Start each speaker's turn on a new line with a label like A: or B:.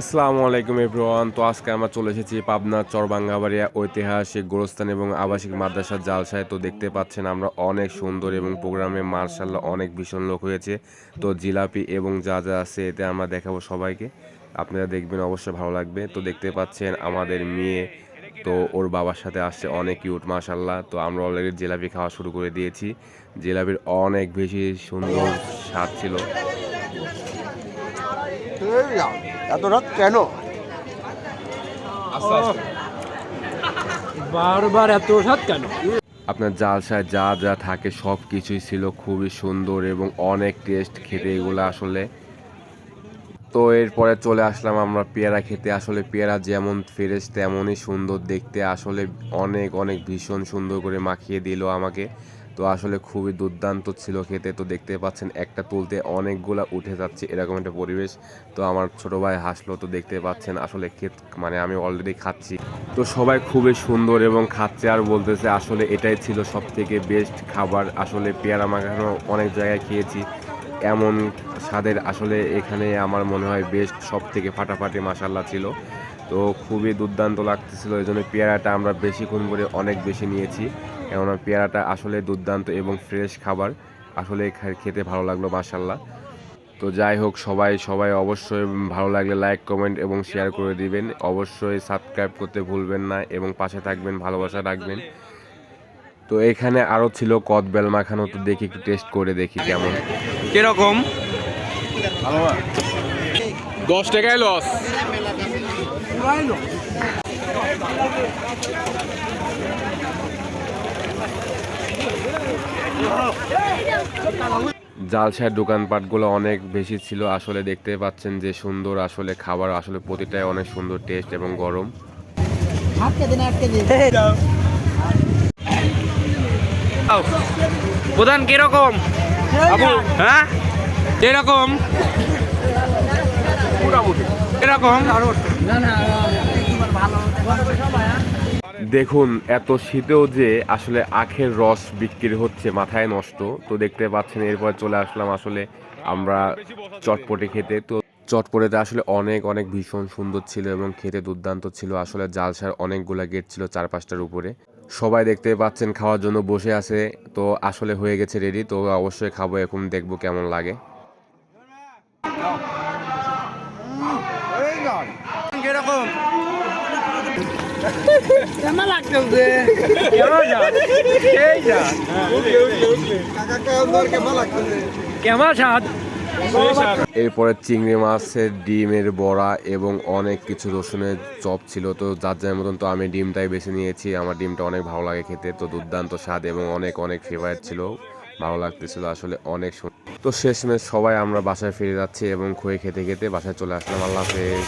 A: আসসালামু আলাইকুম এভরিওয়ান। তো আজকে আমরা চলে এসেছি পাবনা, চরবাঙ্গাবাড়িয়া ঐতিহাসিক গোরস্থান এবং আবাসিক মাদ্রাসার জালসায়। তো দেখতে পাচ্ছেন আমরা অনেক সুন্দর এবং প্রোগ্রামে মার্শাল্লাহ অনেক ভীষণ লোক হয়েছে। তো জিলাপি এবং যা যা আছে এতে আমরা দেখাবো সবাইকে। আপনারা দেখবেন অবশ্যই ভালো লাগবে। তো দেখতে পাচ্ছেন আমাদের মেয়ে, তো ওর বাবার সাথে আসছে অনেক কিউট মাশাল্লাহ তো আমরা অলরেডি জিলাপি খাওয়া শুরু করে দিয়েছি। জিলাপির অনেক বেশি সুন্দর স্বাদ ছিল।
B: এত রাত কেন?
C: বারবার এত সাত কেন?
A: আপনার জালসায় যা যা থাকে সব কিছুই ছিল খুবই সুন্দর এবং অনেক টেস্ট খেতে এগুলো আসলে। তো এরপরে চলে আসলাম আমরা পেয়ারা খেতে। আসলে পেয়ারা যেমন ফ্রেশ তেমনই সুন্দর দেখতে। আসলে অনেক অনেক ভীষণ সুন্দর করে মাখিয়ে দিল আমাকে। তো আসলে খুবই দুর্দান্ত ছিল খেতে। তো দেখতে পাচ্ছেন, একটা তুলতে অনেকগুলো উঠে যাচ্ছে এরকম একটা পরিবেশ। তো আমার ছোট ভাই হাসলো, তো দেখতে পাচ্ছেন আসলে খেত মানে আমি অলরেডি খাচ্ছি। তো সবাই খুবই সুন্দর এবং খাচ্ছে আর বলতেছে আসলে এটাই ছিল সব থেকে বেস্ট খাবার। আসলে পেয়ারা মাখানো অনেক জায়গায় খেয়েছি। এমন স্বাদের আসলে এখানে আমার মনে হয় বেস্ট সব থেকে ফাটাফাটি মাসাল্লা ছিল। তো খুবই দুর্দান্ত লাগতেছিল এই জন্য পেয়ারাটা আমরা বেশিক্ষণ করে অনেক বেশি নিয়েছি। কেননা পেয়ারাটা আসলে দুর্দান্ত এবং ফ্রেশ খাবার। আসলে খা- খেতে ভালো লাগল মাসাল্লাহ তো যাই হোক সবাই সবাই অবশ্যই ভালো লাগলে লাইক কমেন্ট এবং শেয়ার করে দিবেন। অবশ্যই সাবস্ক্রাইব করতে ভুলবেন না এবং পাশে থাকবেন ভালোবাসা রাখবেন। তো এখানে আরও ছিল কদবেল মাখানো তো দেখি একটু টেস্ট করে দেখি কেমন।
C: কীরকম? দশ টাকায় লস
A: জালসার দোকানপাটগুলো অনেক বেশি ছিল। আসলে দেখতে পাচ্ছেন যে সুন্দর আসলে খাবার। আসলে প্রতিটাই অনেক সুন্দর টেস্ট এবং গরম।
C: প্রধান কীরকম? হ্যাঁ? এরকম এরকম
A: দেখুন এত শীতেও যে আসলে আখের রস বিক্রি হচ্ছে মাথায় নষ্ট। তো দেখতে পাচ্ছেন এরপর চলে আসলাম আসলে আমরা চটপটে খেতে। তো চটপটেতে আসলে অনেক অনেক ভীষণ সুন্দর ছিল এবং খেতে দুর্দান্ত ছিল। আসলে জালসার অনেকগুলা গেট ছিল চার পাঁচটার উপরে। সবাই দেখতে পাচ্ছেন খাওয়ার জন্য বসে আছে। তো আসলে হয়ে গেছে রেডি তো অবশ্যই খাব এখন দেখব কেমন লাগে।
C: কীরকম? কেমন স্বাদ
A: এরপরে চিংড়ি মাছের ডিমের বড়া এবং অনেক কিছু রসুনের চপ ছিল। তো যার যার মতন তো আমি ডিমটাই বেছে নিয়েছি। আমার ডিমটা অনেক ভালো লাগে খেতে। তো দুর্দান্ত স্বাদ এবং অনেক অনেক ফেভারিট ছিল। ভালো লাগতেছিল আসলে অনেক তো শেষমেশ সবাই আমরা বাসায় ফিরে যাচ্ছি এবং খয়ে খেতে খেতে বাসায় চলে আসলাম। আল্লাহ হাফেজ।